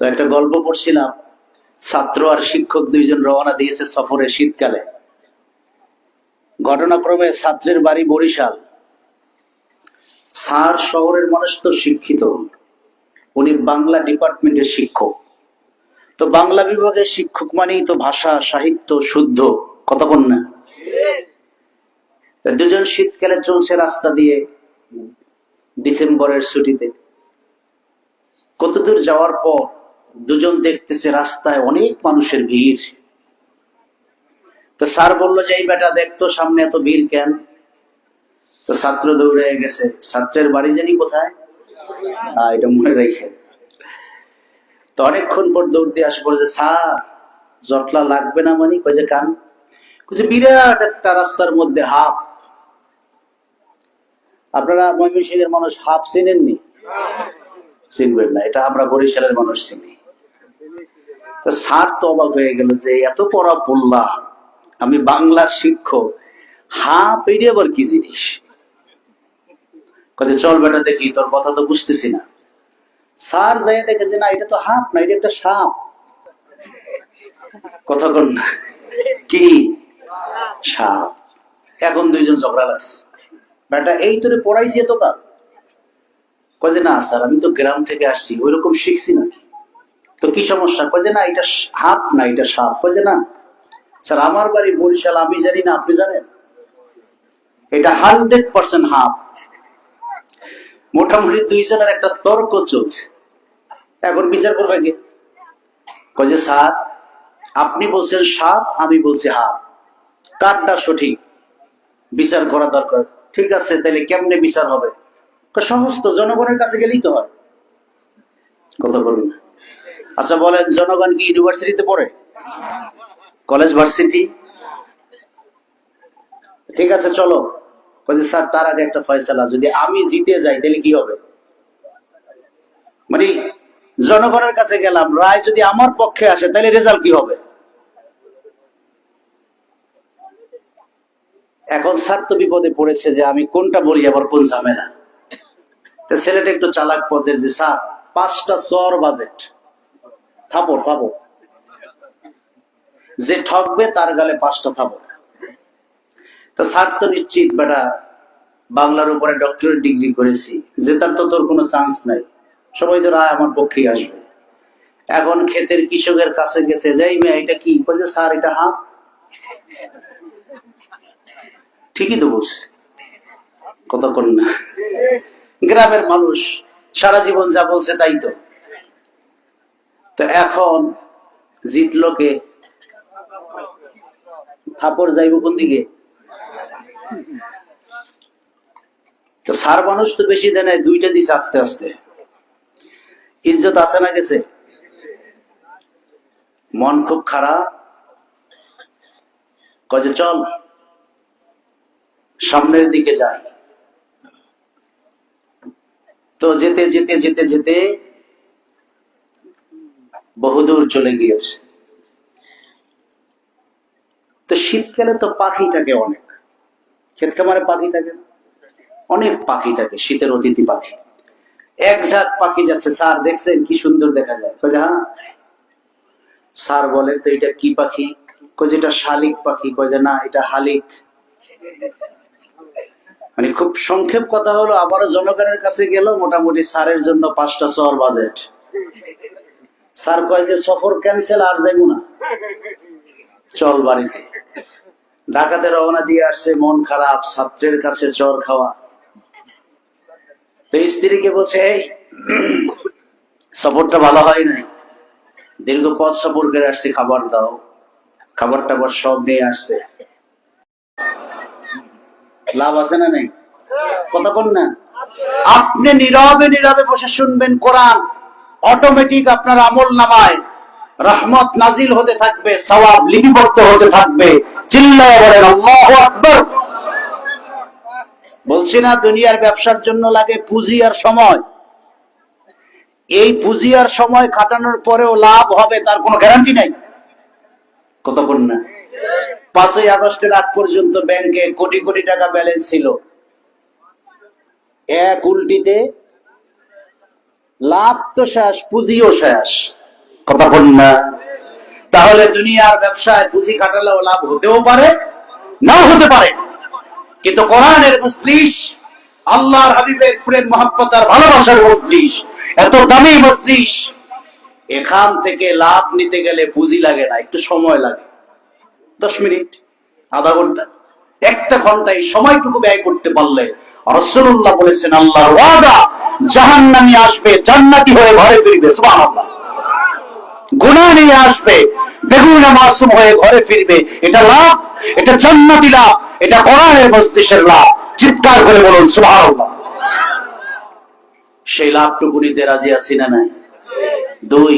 তো একটা গল্প পড়ছিলাম। ছাত্র আর শিক্ষক দুইজন রওনা দিয়েছে সফরে শীতকালে। ঘটনাক্রমে ছাত্রের বাড়ি বরিশাল। সার শহরের মানুষ তো শিক্ষিত। উনি বাংলা ডিপার্টমেন্টের শিক্ষক। তো বাংলা বিভাগের শিক্ষক মানেই তো ভাষা, সাহিত্য, শুদ্ধ কতক্ষণ না দুজন শীতকালে চলছে রাস্তা দিয়ে ডিসেম্বরের ছুটিতে। কতদূর যাওয়ার পর দুজন দেখতেছে রাস্তায় অনেক মানুষের ভিড়। তো স্যার বলল যে, এই বেটা দেখতো সামনে এত ভিড় কেন? তো ছাত্র দৌড়ে গেছে। ছাত্রের বাড়ি জানি কোথায়? এটা মনে রেখে। তো অনেকক্ষণ পর দৌড় দিয়ে আসে পড়েছে স্যার, জটলা লাগবে না মানে? কয়ে যে, কান? কইছে বিরাট একটা রাস্তার মধ্যে হাফ। আপনারা ময়মনসিংহের মানুষ হাফ চিনেননি? চিনবেন না, এটা আমরা বরিশালের মানুষ চিনি। তো স্যার তো অবাক হয়ে গেল যে এত পড়া পড়লাম আমি বাংলার শিক্ষক। হাফ এটা আবার কি জিনিস? কথা চল বেটা দেখি, তোর কথা তো বুঝতেছি না। স্যার যাই দেখেছে না, এটা তো হাফ না, এটা একটা সাপ। কথা কন না। কি? সাপ। এখন দুইজন ঝগড়া লাগছে বেটা, এই তোরে পড়াইছি তো কার কয় যে না স্যার, আমি তো গ্রাম থেকে আসছি ওই রকম শিখছি নাকি তো কি সমস্যা? কয় না, এটা হাত না, এটা সাপ। কয় না, স্যার, আমার বাড়ি বরিশাল, আমি জানি না, আপনি জানেন? এটা হান্ড্রেড পার্সেন্ট হাফ মোটামুটি দুইজনের একটা তর্ক চলছে। এখন বিচার করবে কি? কয় স্যার, আপনি বলছেন সাপ, আমি বলছি হাফ কারটা সঠিক? বিচার করা দরকার। ঠিক আছে, তাহলে কেমনে বিচার হবে? কয় সহজ তো জনগণের কাছে গেলেই তো হয়। কথা বলুন না। আচ্ছা বলেন, জনগণ কি ইউনিভার্সিটিতে পড়ে? কলেজ ভার্সিটি ঠিক আছে, চলো। স্যার, তার আগে একটা ফয়সালা। যদি আমি জিতে যাই, তাহলে কি হবে? মানে জনগণের কাছে গেলাম, রায় যদি আমার পক্ষে আসে, তাহলে রেজাল্ট কি হবে? এখন স্যার তো বিপদে পড়েছে যে আমি কোনটা বলি, আবার কোন ঝামেলা। ছেলেটা একটু চালাক পদের যে, স্যার, পাঁচটা চর বাজেট। থাপো থাপো যে ঠকবে তার গালে পাঁচটা থাপো তা স্যার তো নিশ্চিত, বেটা, বাংলার উপরে ডক্টরেট ডিগ্রি করেছি। যে তার তো তোর কোনো চান্স নাই। সবাই তো রায় আমার পক্ষেই আসবে। এখন ক্ষেতের কৃষকের কাছে গেছে, যাই মেয়ে, এটা কি? বলছে স্যার, এটা হাফ ঠিকই তো বলছে। কথা কোন না। গ্রামের মানুষ সারা জীবন যা বলছে তাই তো। তো এখন জিতলো কে থাপড় যাইব কোন দিকে? তো সার মানুষ তো বেশি দেয় নাই, দুইটা দিস আস্তে আস্তে। ইজ্জত আছে না গেছে? মন খুব খারাপ। কজে চল সামনের দিকে যাই। তো যেতে যেতে যেতে যেতে বহুদূর চলে গিয়েছে। তো শীতকালে তো পাখি থাকে অনেক। ক্ষেত খামারে পাখি থাকে? অনেক পাখি থাকে শীতের অতিথি পাখি। এক ঝাঁক পাখি যাচ্ছে স্যার দেখছেন কি সুন্দর দেখা যায়। হ্যাঁ? স্যার বলে তো এটা কি পাখি? যে, এটা শালিক পাখি। যে, না এটা হালিক। মানে খুব সংক্ষেপ কথা হলো আবারও জনগণের কাছে গেল মোটামুটি স্যারের জন্য পাঁচটা চর বাজেট। স্যার কয় যে সফর ক্যান্সেল আর যাইব না। চল বাড়িতে। ঢাকাতে রওনা দিয়ে আসছে, মন খারাপ, ছাত্রের কাছে জ্বর খাওয়া। তো স্ত্রীকে বলছে, এই, সফরটা ভালো হয় নাই। দীর্ঘ পথ সফর করে আসছে, খাবার দাও। খাবার টাবার সব নিয়ে আসছে। লাভ আছে না নেই? কথা বল না। আপনি নীরবে নীরবে বসে শুনবেন কোরআন। অটোমেটিক আপনার আমল নামায়। রহমত নাজিল হতে থাকবে, সওয়াব লিপিবদ্ধ হতে থাকবে। চিল্লায় বলেন, আল্লাহু আকবার। বলছি না, দুনিয়ার ব্যবসার জন্য লাগে পুঁজি আর সময়। এই পুঁজি আর সময় খাটানোর পরেও লাভ হবে, তার কোনো গ্যারান্টি নাই। কতক্ষণ না পাঁচই আগস্টের আগ পর্যন্ত ব্যাংকে কোটি কোটি টাকা ব্যালেন্স ছিল। এক উল্টিতে লাভ তো শেষ, পুঁজিও শেষ। কথা বল না। তাহলে দুনিয়ার ব্যবসায় পুঁজি কাটালেও লাভ হতেও পারে, নাও হতে পারে। কিন্তু কোরআনের মজলিস, আল্লাহর হাবিবের প্রেম, মহাব্বত আর ভালোবাসার মজলিস, এত দামি মজলিস, এখান থেকে লাভ নিতে গেলে পুঁজি লাগে না, একটু সময় লাগে। দশ মিনিট, আধা ঘণ্টা, একটা ঘণ্টা এই সময়টুকু ব্যয় করতে পারলে রসুল্লাহ বলেছেন, আল্লাহর ওয়াদা জাহান্নামী আসবে, জান্নাতি হয়ে ঘরে ফিরবে গুণা নিয়ে আসবে, বেগুনা মাসুম হয়ে ঘরে ফিরবে। এটা লাভ, এটা জান্নাতি লাভ, এটা কোরআনের মস্তিষ্কের লাভ। চিৎকার করে বলুন সুভার সেই লাভটুকু নিতে রাজি আছি না নাই? দুই